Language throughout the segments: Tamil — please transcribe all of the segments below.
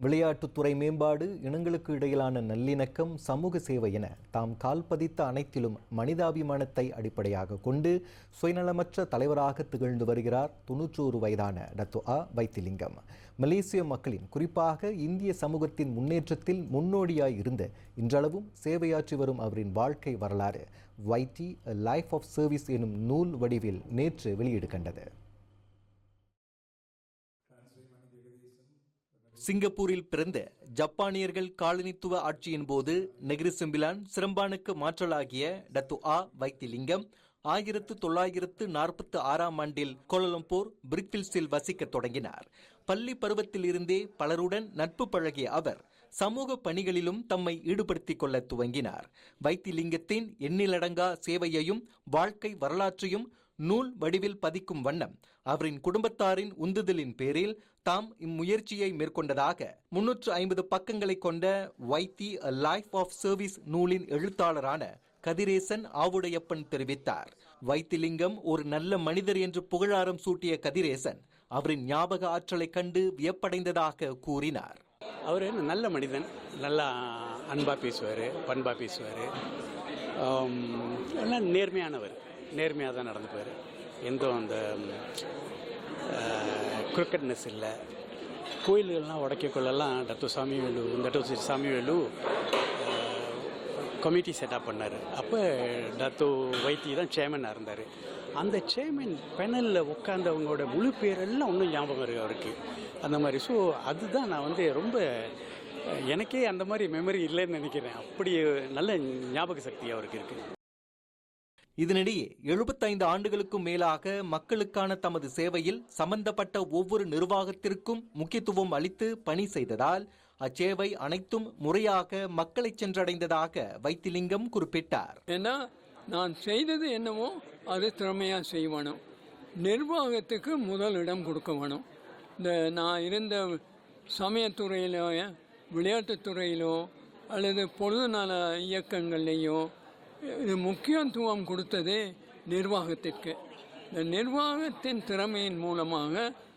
விளையாட்டுத்துறை மேம்பாடு இனங்களுக்கு இடையிலான நல்லிணக்கம் சமூக சேவை என தாம் கால் பதித்த அனைத்திலும் மனிதாபிமானத்தை அடிப்படையாக கொண்டு சுயநலமற்ற தலைவராக திகழ்ந்து வருகிறார் தொன்னூற்றோரு வயதான டத்து அ வைத்திலிங்கம். மலேசிய மக்களின் குறிப்பாக இந்திய சமூகத்தின் முன்னேற்றத்தில் முன்னோடியாய் இருந்த இன்றளவும் சேவையாற்றி வரும் அவரின் வாழ்க்கை வரலாறு வைட்டி லைஃப் ஆஃப் சர்வீஸ் எனும் நூல் வடிவில் நேற்று வெளியீடு கண்டது. சிங்கப்பூரில் பிறந்த ஜப்பானியர்கள் காலனித்துவ ஆட்சியின் போது நெகிரி செம்பிலான் சிரம்பானுக்கு மாற்றலாகிய டத்து ஆ வைத்திலிங்கம் ஆயிரத்து தொள்ளாயிரத்து நாற்பத்து ஆறாம் ஆண்டில் கோலலம்பூர் பிரிக்வில்ஸில் வசிக்க தொடங்கினார். பள்ளி பருவத்திலிருந்தே பலருடன் நட்பு பழகிய அவர் சமூக பணிகளிலும் தம்மை ஈடுபடுத்திக் கொள்ள துவங்கினார். வைத்திலிங்கத்தின் எண்ணிலடங்கா சேவையையும் வாழ்க்கை வரலாற்றையும் நூல் வடிவில் பதிக்கும் வண்ணம். அவரின் குடும்பத்தாரின் உந்துதலின் பேரில் தாம் இம்முயற்சியை மேற்கொண்டதாக முன்னூற்று ஐம்பது பக்கங்களை கொண்ட Vaithi a life of service நூலின் எழுத்தாளரான கதிரேசன் ஆவுடையப்பன் தெரிவித்தார். வைத்திலிங்கம் ஒரு நல்ல மனிதர் என்று புகழாரம் சூட்டிய கதிரேசன் அவரின் ஞாபக ஆற்றலை கண்டு வியப்படைந்ததாக கூறினார். அவர் நல்ல மனிதன் நல்லா அன்பாக பேசுவார் பண்பாக பேசுவார். நேர்மையானவர். நேர்மையாக தான் நடந்துப்பார். எந்த அந்த கிரிக்கெட்னஸ் இல்லை. கோயில்கள்லாம் உடைக்கக்குள்ளெல்லாம் Datuk Samy Vellu Datuk Samyvellu committee setup பண்ணார். அப்போ டத்து வைத்தி தான் சேர்மனாக இருந்தார். அந்த சேர்மன் பெனலில் உட்காந்தவங்களோட முழு பேரெல்லாம் ஒன்றும் ஞாபகம் இருக்கு அவருக்கு. அந்த மாதிரி. ஸோ அதுதான் நான் வந்து ரொம்ப எனக்கே அந்த மாதிரி மெமரி இல்லைன்னு நினைக்கிறேன். அப்படி நல்ல ஞாபக சக்தி அவருக்கு இருக்குது இதனிடையே எழுபத்தைந்து ஆண்டுகளுக்கும் மேலாக மக்களுக்கான தமது சேவையில் சம்பந்தப்பட்ட ஒவ்வொரு நிர்வாகத்திற்கும் முக்கியத்துவம் அளித்து பணி செய்ததால் அச்சேவை அனைத்தும் முறையாக மக்களை சென்றடைந்ததாக வைத்திலிங்கம் குறிப்பிட்டார். ஏன்னா நான் செய்தது என்னவோ அது திறமையாக செய்வணும். நிர்வாகத்துக்கு முதல் இடம் கொடுக்க வேணும் இந்த நான் இருந்த சமயத்துறையிலோ விளையாட்டுத்துறையிலோ அல்லது பொழுதுநல இயக்கங்கள்லேயோ முக்கியத்துவம் கொடுத்ததே நிர்வாகத்திற்கு. இந்த நிர்வாகத்தின் திறமையின் மூலமாக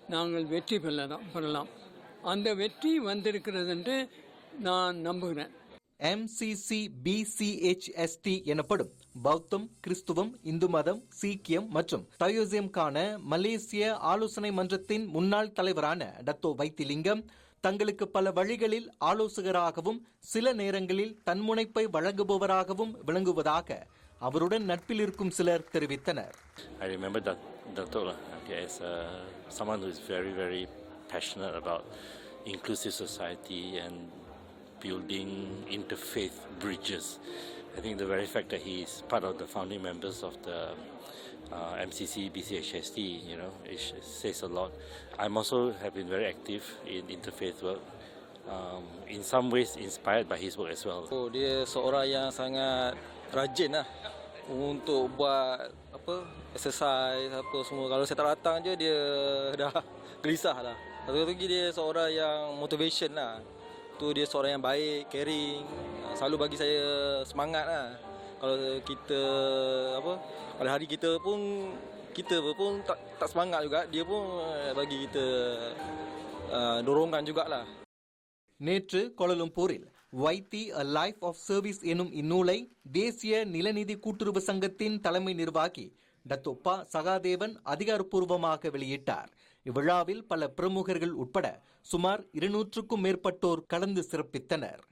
நாங்கள் வெற்றி பெறலாம் பெறலாம். அந்த வெற்றி வந்திருக்கிறது என்று நான் நம்புகிறேன். எம்சிசி பிசிஹெச்எஸ்டி எனப்படும் பௌத்தம் கிறிஸ்துவம் இந்து மதம் சீக்கியம் மற்றும் தயோசியம்கான மலேசிய ஆலோசனை மன்றத்தின் முன்னாள் தலைவரான டத்தோ வைத்திலிங்கம் தங்களுக்கு பல வழிகளில் ஆலோசகராகவும் சில நேரங்களில் தன்முனைப்பை வழங்குபவராகவும் விளங்குவதாக அவருடன் நட்பில் இருக்கும் சிலர் தெரிவித்தனர் I remember that Dato okay, as uh, someone who is very, very passionate about inclusive society and building interfaith bridges. I think the very fact that he is part of the founding members of the uh, MCC BCHST, you know, it says a lot. I'm also have been very active in interfaith work. Um, in some ways inspired by his work as well. Oh, dia seorang yang sangat rajin lah untuk buat apa exercise apa semua. Kalau saya tak datang je dia dah gelisah lah. Satu lagi dia seorang yang motivation lah. Tu dia seorang yang baik, caring. Selalu bagi saya semangat lah. Kalau kita apa pada hari kita pun kita pun tak, tak semangat juga dia pun eh, bagi kita uh, dorongan jugalah. நேற்று கோலலம்பூரில் Vaithi a life of service எனும் இந்நூலை தேசிய நிலநிதி கூட்டுறவு சங்கத்தின் தலைமை நிர்வாகி டத்தொப்பா சகாதேவன் அதிகாரப்பூர்வமாக வெளியிட்டார் இவ்விழாவில் பல பிரமுகர்கள் உட்பட சுமார் இருநூற்றுக்கும் மேற்பட்டோர் கலந்து சிறப்பித்தனர்